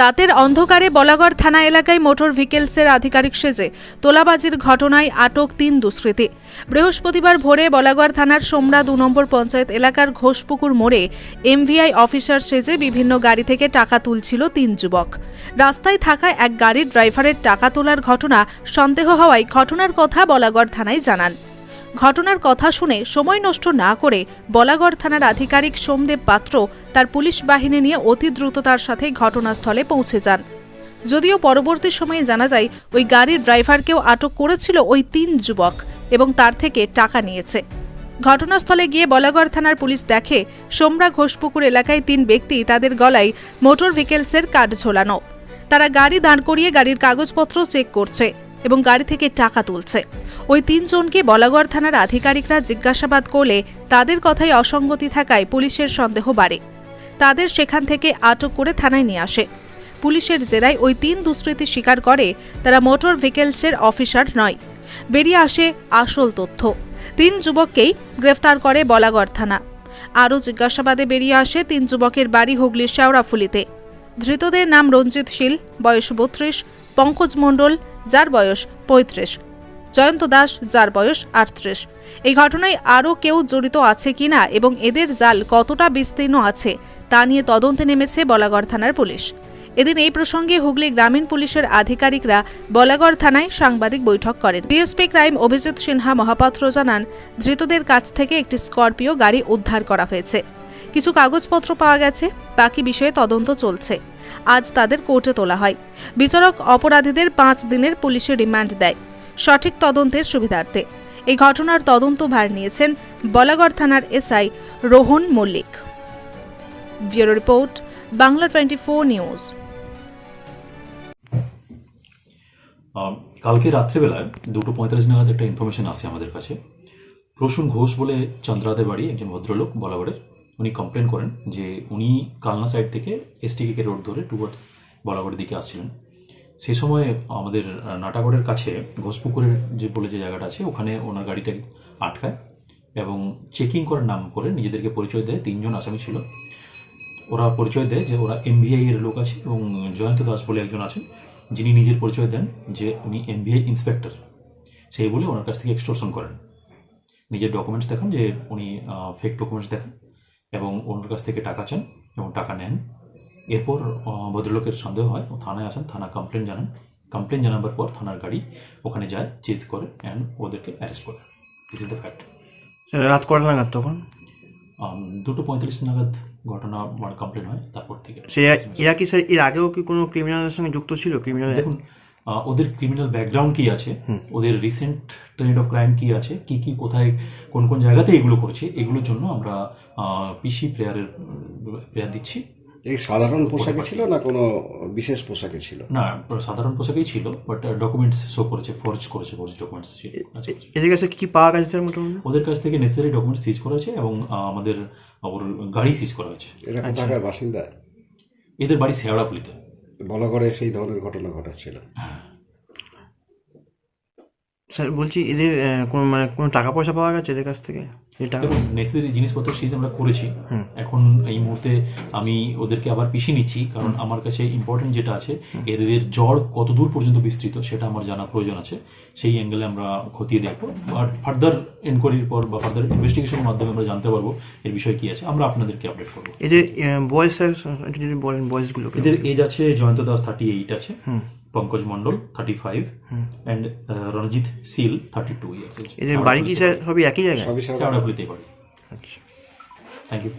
রাতের অন্ধকারে বলাগড় থানা এলাকায় মোটর ভেহিকেলসের আধিকারিক সেজে তোলাবাজির ঘটনায় আটক তিন দুষ্কৃতী। বৃহস্পতিবার ভোরে বলাগড় থানার সোমরা দু নম্বর পঞ্চায়েত এলাকার ঘোষপুকুর মোড়ে এমভিআই অফিসার সেজে বিভিন্ন গাড়ি থেকে টাকা তুলছিল তিন যুবক। রাস্তায় থাকা এক গাড়ির ড্রাইভারের টাকা তোলার ঘটনা সন্দেহ হওয়ায় ঘটনার কথা বলাগড় থানায় জানান। ঘটনার কথা শুনে সময় নষ্ট না করে বলাগড় থানার আধিকারিক সোমদেব পাত্র তার পুলিশ বাহিনী নিয়ে অতি দ্রুততার সাথে ঘটনাস্থলে পৌঁছে যান। যদিও পরবর্তী সময়ে জানা যায়, ওই গাড়ির ড্রাইভারকেও আটক করেছিল ওই তিন যুবক এবং তার থেকে টাকা নিয়েছে। ঘটনাস্থলে গিয়ে বলাগড় থানার পুলিশ দেখে, সোমরা ঘোষপুকুর এলাকায় তিন ব্যক্তি তাদের গলায় মোটর ভেহিকেলসের কার্ড ঝোলানো। তারা গাড়ি দাঁড় করিয়ে গাড়ির কাগজপত্র চেক করছে। এবং গাড়ি থেকে টাকা তুলছে। ওই তিনজনকে বলাগড় থানার আধিকারিকরা জিজ্ঞাসাবাদ করলে তাদের কথাই অসঙ্গতি থাকায় পুলিশের সন্দেহ বাড়ে। তাদের সেখান থেকে আটক করে থানায় নিয়ে আসে। পুলিশের জেরায় ওই তিন দুষ্কৃতী স্বীকার করে, তারা মোটর ভেহিকেলসের অফিসার নয়। বেরিয়ে আসে আসল তথ্য। তিন যুবককেই গ্রেফতার করে বলাগড় থানা। আরও জিজ্ঞাসাবাদে বেরিয়ে আসে তিন যুবকের বাড়ি হুগলির শেওড়াফুলিতে ধৃতদের নাম রঞ্জিত শীল, বয়স বত্রিশ, পঙ্কজ মণ্ডল যার বয়স পঁয়ত্রিশ। জয়ন্ত দাস, যার বয়স আটত্রিশ। এই ঘটনায় আরও কেউ জড়িত আছে কিনা এবং এদের জাল কতটা বিস্তীর্ণ আছে, তা নিয়ে তদন্তে নেমেছে বলাগড় থানার পুলিশ। এদিন এই প্রসঙ্গে হুগলি গ্রামীণ পুলিশের আধিকারিকরা বলাগড় থানায় সাংবাদিক বৈঠক করেন। ডিএসপি ক্রাইম অভিজিৎ সিনহা মহাপাত্র জানান, ধৃতদের কাছ থেকে একটি স্করপিও গাড়ি উদ্ধার করা হয়েছে। কিছু কাগজপত্র পাওয়া গেছে, বাকি বিষয়ে তদন্ত চলছে। আজ তাদের কোর্টে তোলা হয়। বিচারক অপরাধীদের পাঁচ দিনের পুলিশে রিমান্ড দেয়। সঠিক তদন্তের সুবিধার্থে। এই ঘটনার তদন্ত ভার নিয়েছেন বলাগড় থানার SI Rohan Mallick. Bureau report, Bangla twenty news. কালকে রাত্রেবেলায় দুটো পঁয়তাল্লিশ নাগাদ একটা ইনফরমেশন আসে আমাদের কাছে। প্রসূন ঘোষ বলে চন্দ্রাদের বাড়ি একজন ভদ্রলোক বলাগড়ের। উনি কমপ্লেন করেন যে উনি কালনা সাইড থেকে এসটিকে রোড ধরে টুয়ার্ডস বলাগড়ের দিকে আসছিলেন। সেই সময় আমাদের নাটাগড়ের কাছে ঘোষপুকুরের যে বলে যে জায়গাটা আছে, ওখানে ওনার গাড়িটা আটকায় এবং চেকিং করার নাম করে নিজেদেরকে পরিচয় দেয়, তিনজন আসামি ছিল। ওরা পরিচয় দেয় যে ওরা এমভিআই এর লোক আছে এবং জয়ন্ত দাস বলে একজন আছেন, যিনি নিজের পরিচয় দেন যে উনি এমভিআই ইন্সপেক্টর সেই বলে ওনার কাছ থেকে এক্সটোরশন করেন। নিজের ডকুমেন্টস দেখান যে উনি ফেক ডকুমেন্টস দেখান। এবং ওনার কাছ থেকে টাকা চান এবং টাকা নেন। এরপর ভদ্রলোকের সন্দেহ হয় ও থানায় আসেন থানা কমপ্লেন জানান। কমপ্লেন জানাবার পর থানার গাড়ি ওখানে যায় চেজ করে অ্যান্ড ওদেরকে অ্যারেস্ট করে। দিস ইজ দ্য ফ্যাক্ট রাত কটা নাগাদ তখন? দুটো পঁয়তাল্লিশ নাগাদ ঘটনা আমার কমপ্লেন হয় তারপর থেকে। সে এরা কি স্যার এর আগেও কি কোনো ক্রিমিনালের সঙ্গে যুক্ত ছিল? ক্রিমিনাল দেখুন ওদের ক্রিমিনাল ব্যাকগ্রাউন্ড কি আছে? ওদের রিসেন্ট ট্রেন্ড অফ ক্রাইম কি আছে? কি কি কোথায় কোন কোন জায়গাতে এগুলো করছে? এগুলোর জন্য আমরা পিসি প্রেয়ারের প্রেয়ার দিচ্ছি। এই সাধারণ পোশাকে ছিল না কোনো বিশেষ পোশাকে ছিল? না সাধারণ পোশাকেই ছিল বাট ডকুমেন্টস শো করেছে ফর্জ করেছে ফর্জ ডকুমেন্টস ছিল। আছে। এদের কাছে কি কি পাওয়া গেছে স্যার মোটামুটি? ওদের কাছ থেকে নেসেসারি ডকুমেন্টস সিজ করা হয়েছে এবং আমাদের ওর গাড়ি সিজ করা হয়েছে। এরা কোথাকার বাসিন্দা? এদের বাড়ি শেওড়াফুলিতে বলা করে সেই ধরনের ঘটনা ঘটাচ্ছিল স্যার বলছি এদের কোনো মানে কোনো টাকা পয়সা পাওয়া গেছে এদের কাছ থেকে? নেসেসারি জিনিসপত্র সিজ আমরা করেছি। এখন এই মুহূর্তে আমি ওদেরকে আবার পিছিয়ে নিচ্ছি কারণ আমার কাছে ইম্পর্টেন্ট যেটা আছে এদের জ্বর কত দূর পর্যন্ত বিস্তৃত সেটা আমার জানা প্রয়োজন আছে। সেই অ্যাঙ্গেলে আমরা খতিয়ে দেখব। আর ফার্দার এনকোয়ারির পর বা ফার্দার ইনভেস্টিগেশনের মাধ্যমে আমরা জানতে পারব এর বিষয়ে কি আছে। আমরা আপনাদেরকে আপডেট করব। এই যে বয়স বয়সগুলো এদের এজ আছে জয়ন্ত দাস থার্টি এইট আছে Pankaj Mondal thirty five and Ranjit Sil thirty two years এদের বাড়ি কি স্যার সবই একই জায়গায়? শেওড়াফুলিতে বাড়ি। আচ্ছা। Thank you